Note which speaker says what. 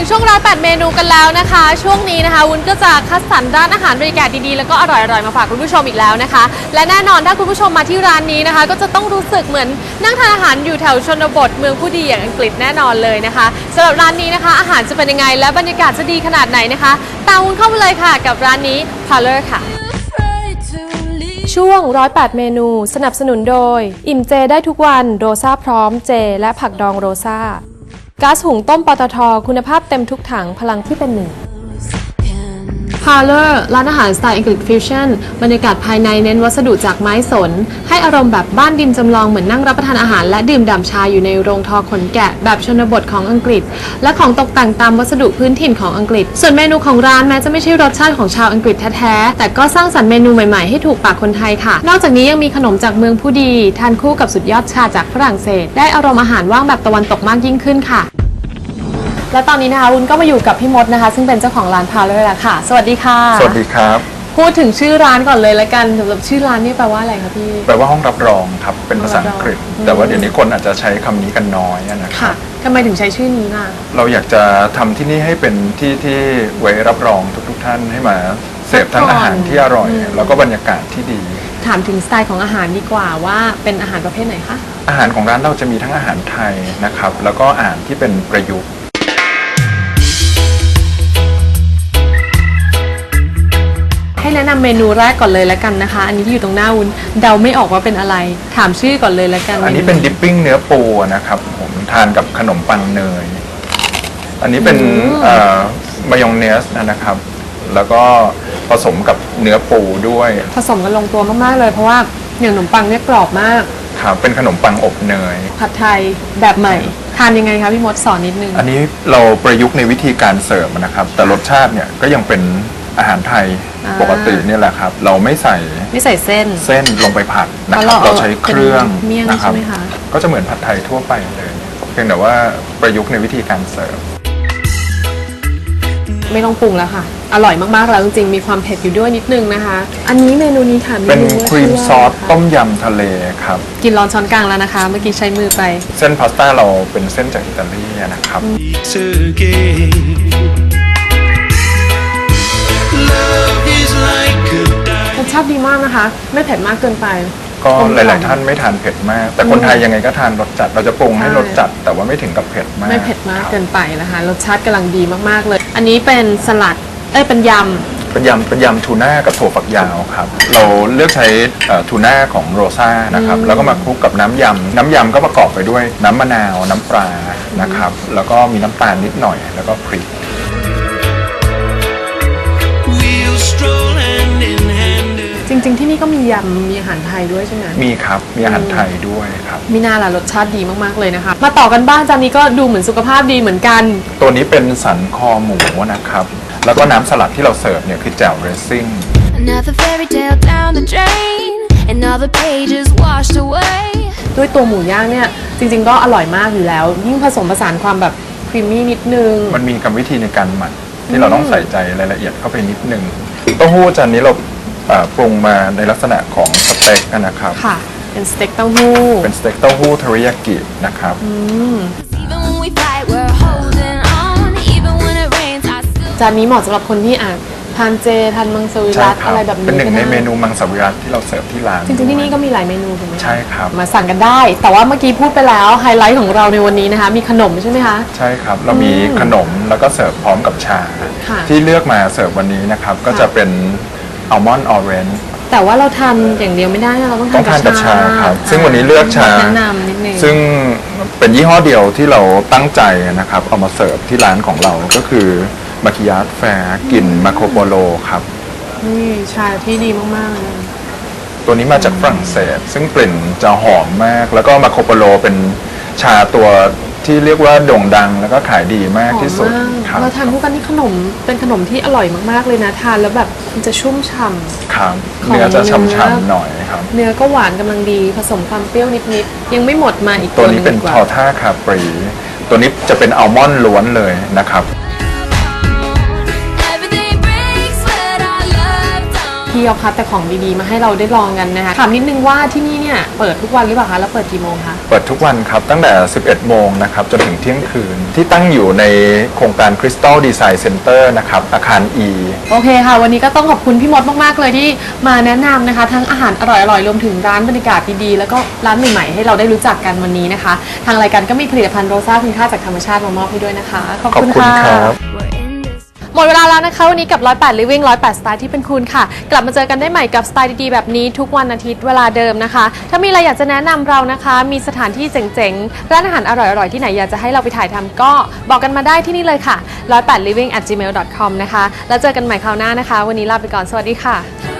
Speaker 1: ถึงช่วงร้าน8เมนูกันแล้วนะคะ ช่วงนี้นะคะวุ้นก็จะคัดสรรร้านอาหารบริการดีๆ แล้วก็อร่อยๆมาฝากคุณผู้ชมอีกแล้วนะคะ และแน่นอนถ้าคุณผู้ชมมาที่ร้านนี้นะคะ ก็จะต้องรู้สึกเหมือนนั่งทานอาหารอยู่แถวชนบทเมืองผู้ดีอย่างอังกฤษแน่นอนเลยนะคะสำหรับร้านนี้นะคะ อาหารจะเป็นยังไงและบรรยากาศจะดีขนาดไหนนะคะ ตามวุ้นเข้าไปเลยค่ะ กับร้านนี้ Parlor ค่ะช่วง 108 เมนู สนับสนุนโดย อิ่มเจได้ทุกวัน โรซาพร้อมเจ และผักดองโรซา ก๊าซหุงต้มปตท คุณภาพเต็มทุกถังพลังที่เป็นหนึ่ง Parlor ร้านอาหารสไตล์อังกฤษฟิวชั่นบรรยากาศภายในเน้นวัสดุจากไม้สน ให้อารมณ์แบบบ้านดินจำลองเหมือนนั่งรับประทานอาหาร และดื่มด่ำชาอยู่ในโรงทอขนแกะ แบบชนบทของอังกฤษ และของตกแต่งตามวัสดุพื้นถิ่นของอังกฤษ ส่วนเมนูของร้านแม้จะไม่ใช่รสชาติของชาวอังกฤษแท้ๆแต่ก็สร้างสรรค์เมนูใหม่ๆให้ถูกปากคนไทยค่ะ นอกจากนี้ยังมีขนมจากเมืองผู้ดี ทานคู่กับสุดยอดชาจากฝรั่งเศส ได้อารมณ์อาหารว่างแบบตะวันตกมากยิ่งขึ้นค่ะ และตอนนี้นะคะวุ้นก็มาอยู่กับพี่มดนะคะ ซึ่งเป็นเจ้าของร้านพาเลอร์แล้วค่ะ สวัสดีค่ะ
Speaker 2: สวัสดีครับ
Speaker 1: พูดถึงชื่อร้านก่อนเลยละกันสำหรับชื่อร้านนี่แปลว่าอะไรคะพี่
Speaker 2: แปลว่าห้องรับรองครับ เป็นภาษาอังกฤษ
Speaker 1: ห้องรับรอง
Speaker 2: แต่ว่าเดี๋ยวนี้คนอาจจะใช้คำนี้กันน้อยนะค
Speaker 1: ค่ะ
Speaker 2: รับ
Speaker 1: ทำไมถึงใช้ชื่อนี้ล่ะ
Speaker 2: เราอยากจะทำที่นี่ให้เป็นที่ที่ไว้รับรองทุกๆท่านให้มาเสพทั้งอาหารที่อร่อยแล้วก็บรรยากาศที่ดี
Speaker 1: ถามถึงสไตล์ของอาหารดีกว่าว่าเป็นอาหารประเภทไหนคะ
Speaker 2: อาหารของร้านเราจะมีทั้งอาหารไทยนะครับ แล้วก็อาหารที่เป็นประยุกต์
Speaker 1: ให้แนะนำเมนูแรกก่อนเลยละกันนะคะ อันนี้ที่อยู่ตรงหน้าวุ้นเดาไม่ออกว่าเป็นอะไร ถามชื่อก่อนเลยละกัน
Speaker 2: อันนี้เป็นดิปปิ้งเนื้อปูนะครับผมทานกับขนมปังเนย อันนี้เป็นเอ่อมายองเนสนะครับ แล้วก็ผสมกับเนื้อปูด้วย
Speaker 1: ผสมกันลงตัวมากๆเลย เพราะว่าอย่างขนมปังเนี่ยกรอบมาก
Speaker 2: ครับเป็นขนมปังอบเนย
Speaker 1: ผัดไทยแบบใหม่ ทานยังไงคะพี่มดสอนนิดนึง
Speaker 2: อันนี้เราประยุกต์ในวิธีการเสิร์ฟนะครับ แต่รสชาติเนี่ยก็ยังเป็น อาหารไทย
Speaker 1: อ่า
Speaker 2: ปกติเนี่ยแหละครับ เราไม่ใส่
Speaker 1: ไม่ใส่เส้น
Speaker 2: เส้นลงไปผัดนะครับ
Speaker 1: เพราะเรา
Speaker 2: เราใช้เครื่อง
Speaker 1: เป็นเมี่ยง
Speaker 2: นะครับ
Speaker 1: ใช่ไหมคะ
Speaker 2: ก็จะเหมือนผัดไทยทั่วไปเลยเพียงแต่ว่าประยุกต์ในวิธีการเสิร์ฟ
Speaker 1: ไม่ต้องปรุงแล้วค่ะ อร่อยมากๆแล้วจริงๆมีความเผ็ดอยู่ด้วยนิดนึงนะคะ อันนี้เมนูนี้ถามนิด
Speaker 2: เป็น
Speaker 1: นึงว่า
Speaker 2: ครีม
Speaker 1: ชื่
Speaker 2: ซอสะ
Speaker 1: ไรคะ
Speaker 2: ต้มยำทะเลครับ
Speaker 1: กินร้อนช้อนกลางแล้วนะคะ เมื่อกี้ใช้มือไป
Speaker 2: เส้นพาสต้าเราเป็นเส้นจากอิตาลีนะครับ
Speaker 3: again. า
Speaker 1: ติดีมากนะคะ ไม่เผ็ดมากเกินไป
Speaker 2: ก็
Speaker 1: กลม
Speaker 2: ห
Speaker 1: กล่อม
Speaker 2: ลายๆท่านไม่ทานเผ็ดมาก แต่คนไทยยังไงก็ทานรสจัด เราจะปรุงให้
Speaker 1: ใช่
Speaker 2: รสจัด แต่ว่าไม่ถึงกับเผ็ดมาก
Speaker 1: ไม่เผ็ดมาก
Speaker 2: ครับ
Speaker 1: เกินไปนะคะรสชาติกำลังดีมากๆเลย อันนี้เป็นสลัดเอ้ยเป็นย
Speaker 2: เป็นยำเป็นยำทูน่ากับถั่วฝักยาวครับ เราเลือกใช้เอ่อทูน่าของโรซ่านะครับ แล้วก็มาคลุกกับน้ำยำ น้ำยำก็ประกอบไปด้วยน้ำมะนาว น้ำปลานะครับ แล้วก็มีน้ำตาลนิดหน่อย แล้วก็พริก
Speaker 3: We'll stroll
Speaker 1: จริง ๆ ที่นี่ก็มียำมีอาหารไทยด้วยใช่ไหม
Speaker 2: มีครับมีอาหารไทยด้วยครับ
Speaker 1: มีน่าล่ะรสชาติดีมากๆเลยนะคะ มาต่อกันบ้างจานนี้ก็ดูเหมือนสุขภาพดีเหมือนกัน
Speaker 2: ตัวนี้เป็นสันคอหมูนะครับ แล้วก็น้ำสลัดที่เราเสิร์ฟเนี่ยคือแจ่วเรซซิ่ง
Speaker 4: Another fairy tale down the drain, and all the pages washed away.
Speaker 1: ด้วยตัวหมูย่างเนี่ยจริง ๆ ก็อร่อยมากอยู่แล้ว ยิ่งผสมผสานความแบบครีมมี่นิดนึง
Speaker 2: มันมีกรรมวิธีในการหมักที่เราต้องใส่ใจรายละเอียดเข้าไปนิดนึงเต้าหู้จานนี้เราเอ่อปรุงมาในลักษณะของสเต็กนะครับ
Speaker 1: ค่ะ เป็นสเต็กเต้าหู้
Speaker 2: เป็นสเต็กเต้าหู้เทริยากินะครับ
Speaker 4: Even when we fight, we're holding on. Even when it rains, I still.
Speaker 1: จานนี้เหมาะสำหรับคนที่อะทานเจทานมังสวิ
Speaker 2: ใช่
Speaker 1: รัต
Speaker 2: ครั
Speaker 1: อะไรแบบนี้
Speaker 2: เป็นหนึ่ง
Speaker 1: ก็
Speaker 2: ใน
Speaker 1: ได้
Speaker 2: เมนูมังสวิรัตที่เราเสิร์ฟที่ร้าน
Speaker 1: จริงๆที่นี่
Speaker 2: ด้วย
Speaker 1: ก็มีหลายเมนูถูกไหมะ
Speaker 2: ใช่ครับ
Speaker 1: มาสั่งกันได้ แต่ว่าเมื่อกี้พูดไปแล้วไฮไลท์ของเราในวันนี้นะคะ มีขนมใช่ไหมคะ
Speaker 2: ใช่ครับ เรามีขนมแล้วก็เสิร์ฟพร้อมกับชา
Speaker 1: ค่ะ
Speaker 2: ที่เลือกมาเสิร์ฟวันนี้นะครับ ก็จะเป็น อัลมอนด์ออเรนจ์
Speaker 1: แต่ว่าเราทานอย่างเดียวไม่ได้นะเราต้อง
Speaker 2: ต้องทานกับชาครับ ซึ่งวันนี้เลือกชา
Speaker 1: แนะนำนิดนึง
Speaker 2: ซึ่งเป็นยี่ห้อเดียวที่เราตั้งใจนะครับ เอามาเสิร์ฟที่ร้านของเราก็คือมาคิยาสแฟร์กลิ่นมาโคโปโลครับ
Speaker 1: นี่ชาที่ดีมากๆเลย
Speaker 2: ตัวนี้มาจากฝรั่งเศส ซึ่งกลิ่นจะหอมมาก แล้วก็มาโคโปโลเป็นชาตัว ที่เรียกว่าโด่งดังแล้วก็ขายดีมากที่สุด
Speaker 1: หอม
Speaker 2: ค
Speaker 1: มาก
Speaker 2: รับ
Speaker 1: เราทานคู่กันนี่ขนมเป็นขนมที่อร่อยมากๆเลยนะทานแล้วแบบมันจะชุ่มฉ่ำ
Speaker 2: ครับ
Speaker 1: ของ
Speaker 2: เนื้อจะ
Speaker 1: เนื้อ
Speaker 2: ช่ำๆหน่อยครับ
Speaker 1: เนื้อก็หวานกำลังดีผสมความเปรี้ยวนิดๆยังไม่หมดมาอีก
Speaker 2: ตัว
Speaker 1: ห
Speaker 2: นี้เป็น
Speaker 1: ดีกว่า
Speaker 2: ทอท่าคาปรี ตัวนี้จะเป็นอัลมอนด์ล้วนเลยนะครับ
Speaker 1: ทีเอาคัดแต่ของดีๆ มาให้เราได้ลองกันนะคะถามนิดนึงว่าที่นี่เนี่ยเปิดทุกวันหรือเปล่าคะแล้วเปิดกี่โมงคะ
Speaker 2: เปิดทุกวันครับ ตั้งแต่ 11 โมงนะครับ จนถึงเที่ยงคืน ที่ตั้งอยู่ในโครงการ Crystal Design Center นะครับ อาคาร E
Speaker 1: โอเคค่ะ วันนี้ก็ต้องขอบคุณพี่มดมากๆเลยที่มาแนะนำนะคะ ทั้งอาหารอร่อยๆรวมถึงร้านบรรยากาศดีๆแล้วก็ร้านใหม่ๆให้เราได้รู้จักกันวันนี้นะคะ ทางรายการก็มีผลิตภัณฑ์โรซ่าคุณค่าจากธรรมชาติมามอบให้ด้วยนะคะขอบ
Speaker 2: ขอบ
Speaker 1: คุณ
Speaker 2: คุณ
Speaker 1: ค่ะ
Speaker 2: ครับ
Speaker 4: We're in this.
Speaker 1: ห มดเวลาแล้วนะคะ วันนี้กับ 108 Living 108สไตล์ที่เป็นคุณค่ะ กลับมาเจอกันได้ใหม่กับสไตล์ดีๆ แบบนี้ทุกวันอาทิตย์เวลาเดิมนะคะ ถ้ามีอะไรอยากจะแนะนำเรานะคะ มีสถานที่เจ๋งๆ ร้านอาหารอร่อยๆ ที่ไหนอยากจะให้เราไปถ่ายทำก็บอกกันมาได้ที่นี่เลยค่ะ 108 living at gmail com นะคะ แล้วเจอกันใหม่คราวหน้านะคะ วันนี้ลาไปก่อนสวัสดีค่ะ